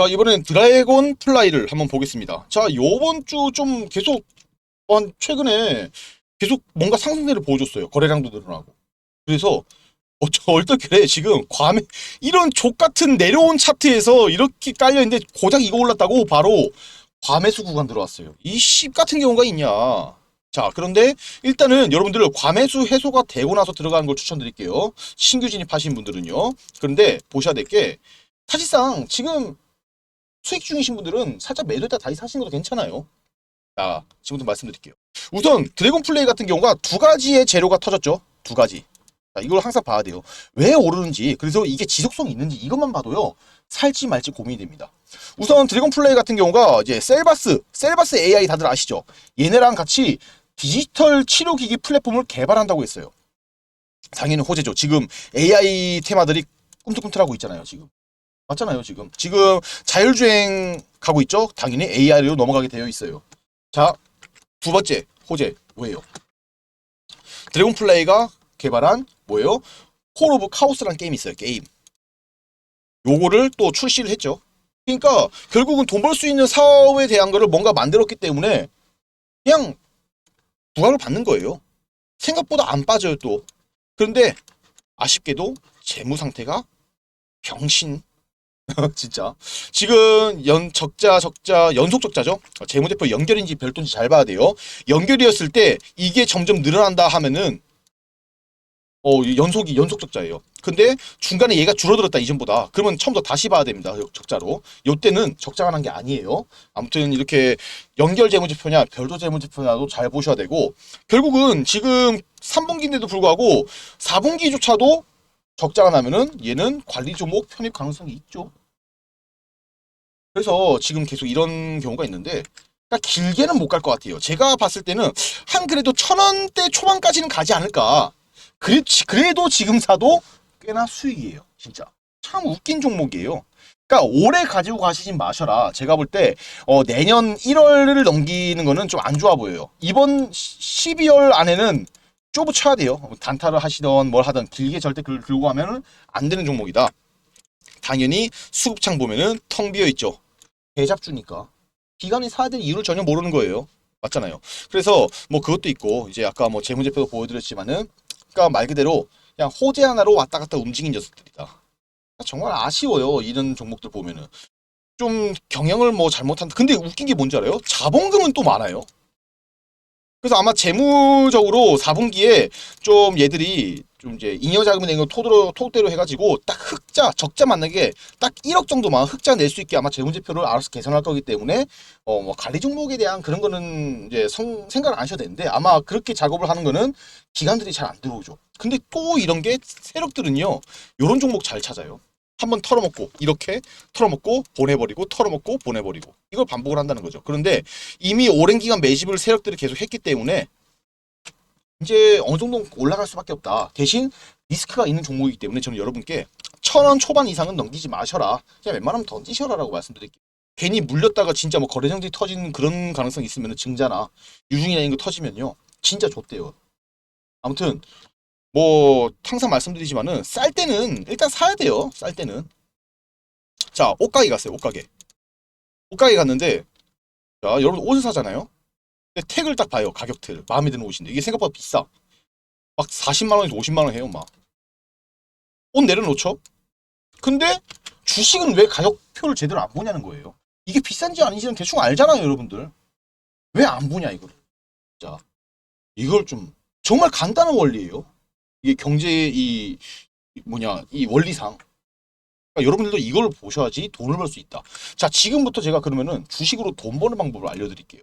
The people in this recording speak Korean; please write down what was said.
자, 이번엔 드래곤 플라이를 한번 보겠습니다. 자, 요번 주 좀 계속, 한, 최근에 계속 뭔가 상승세를 보여줬어요. 거래량도 늘어나고. 그래서, 어쩌, 얼떨결에 지금 과매, 이런 족 같은 내려온 차트에서 이렇게 깔려 있는데 고작 이거 올랐다고 바로 과매수 구간 들어왔어요. 이씹 같은 경우가 있냐. 자, 그런데 일단은 여러분들 과매수 해소가 되고 나서 들어가는 걸 추천드릴게요. 신규 진입하신 분들은요. 그런데 보셔야 될 게, 사실상 지금 수익 중이신 분들은 살짝 매도했다 다시 사시는 것도 괜찮아요. 자, 지금부터 말씀드릴게요. 우선 드래곤 플레이 같은 경우가 두 가지의 재료가 터졌죠. 두 가지. 자, 이걸 항상 봐야 돼요. 왜 오르는지, 그래서 이게 지속성이 있는지 이것만 봐도요. 살지 말지 고민이 됩니다. 우선 드래곤 플레이 같은 경우가 이제 셀바스, 셀바스 AI 다들 아시죠? 얘네랑 같이 디지털 치료기기 플랫폼을 개발한다고 했어요. 당연히 호재죠. 지금 AI 테마들이 꿈틀꿈틀하고 있잖아요, 지금. 맞잖아요, 지금. 지금 자율주행 가고 있죠? 당연히 AI로 넘어가게 되어 있어요. 자, 두 번째 호재 뭐예요? 드래곤 플레이가 개발한 뭐예요? 콜 오브 카오스라는 게임이 있어요, 게임. 요거를 또 출시를 했죠. 그러니까 결국은 돈 벌 수 있는 사업에 대한 거를 뭔가 만들었기 때문에 그냥 부각을 받는 거예요. 생각보다 안 빠져요, 또. 그런데 아쉽게도 재무 상태가 병신 진짜. 지금 연 적자 적자 연속 적자죠? 재무제표 연결인지 별도인지 잘 봐야 돼요. 연결이었을 때 이게 점점 늘어난다 하면은 어 연속이 연속 적자예요. 근데 중간에 얘가 줄어들었다 이전보다. 그러면 처음부터 다시 봐야 됩니다 적자로. 요때는 적자가 난 게 아니에요. 아무튼 이렇게 연결 재무제표냐 별도 재무제표냐도 잘 보셔야 되고 결국은 지금 3분기인데도 불구하고 4분기조차도 적자가 나면은 얘는 관리 종목 편입 가능성이 있죠. 그래서 지금 계속 이런 경우가 있는데 그러니까 길게는 못 갈 것 같아요. 제가 봤을 때는 한 그래도 천 원대 초반까지는 가지 않을까. 그래, 그래도 지금 사도 꽤나 수익이에요. 진짜. 참 웃긴 종목이에요. 그러니까 올해 가지고 가시진 마셔라. 제가 볼 때 어, 내년 1월을 넘기는 거는 좀 안 좋아 보여요. 이번 12월 안에는 쪼부 쳐야 돼요. 단타를 하시던 뭘 하던 길게 절대 글 들고 가면은 안 되는 종목이다. 당연히 수급창 보면은 텅 비어 있죠. 대잡주니까 기관이 사야 될 이유를 전혀 모르는 거예요. 맞잖아요. 그래서 뭐 그것도 있고 이제 아까 뭐 재무제표도 보여드렸지만은 그러니까 말 그대로 그냥 호재 하나로 왔다 갔다 움직인 녀석들이다. 정말 아쉬워요. 이런 종목들 보면은 좀 경영을 뭐 잘못한다. 근데 웃긴 게 뭔지 알아요? 자본금은 또 많아요. 그래서 아마 재무적으로 4분기에 좀 얘들이 좀 이제 잉여 자금이 낸거 토대로 토대로 해가지고 딱 흑자 적자 만나게 딱 1억 정도만 흑자 낼 수 있게 아마 재무제표를 알아서 개선할 거기 때문에 어 뭐 관리 종목에 대한 그런 거는 이제 성, 생각을 안 하셔도 되는데 아마 그렇게 작업을 하는 거는 기관들이 잘 안 들어오죠. 근데 또 이런 게 세력들은요 요런 종목 잘 찾아요. 한번 털어먹고 이렇게 털어먹고 보내버리고 털어먹고 보내버리고 이걸 반복을 한다는 거죠. 그런데 이미 오랜 기간 매집을 세력들이 계속 했기 때문에 이제 어느 정도 올라갈 수밖에 없다. 대신 리스크가 있는 종목이기 때문에 저는 여러분께 천 원 초반 이상은 넘기지 마셔라. 그냥 웬만하면 던지셔라라고 말씀드릴게요. 괜히 물렸다가 진짜 뭐 거래정지 터지는 그런 가능성이 있으면 증자나 유중이나 이런 거 터지면요. 진짜 좋대요. 아무튼 뭐 항상 말씀드리지만은 쌀 때는 일단 사야 돼요. 쌀 때는 자 옷가게 갔어요. 옷가게 옷가게 갔는데 자 여러분 옷을 사잖아요. 택을 딱 봐요. 가격대를 마음에 드는 옷인데 이게 생각보다 비싸. 막 40만 원에서 50만 원 해요. 막 옷 내려놓죠. 근데 주식은 왜 가격표를 제대로 안 보냐는 거예요. 이게 비싼지 아닌지는 대충 알잖아요, 여러분들. 왜 안 보냐 이걸. 자 이걸 좀 정말 간단한 원리예요. 이게 경제의 이 뭐냐 이 원리상 그러니까 여러분들도 이걸 보셔야지 돈을 벌 수 있다. 자 지금부터 제가 그러면은 주식으로 돈 버는 방법을 알려드릴게요.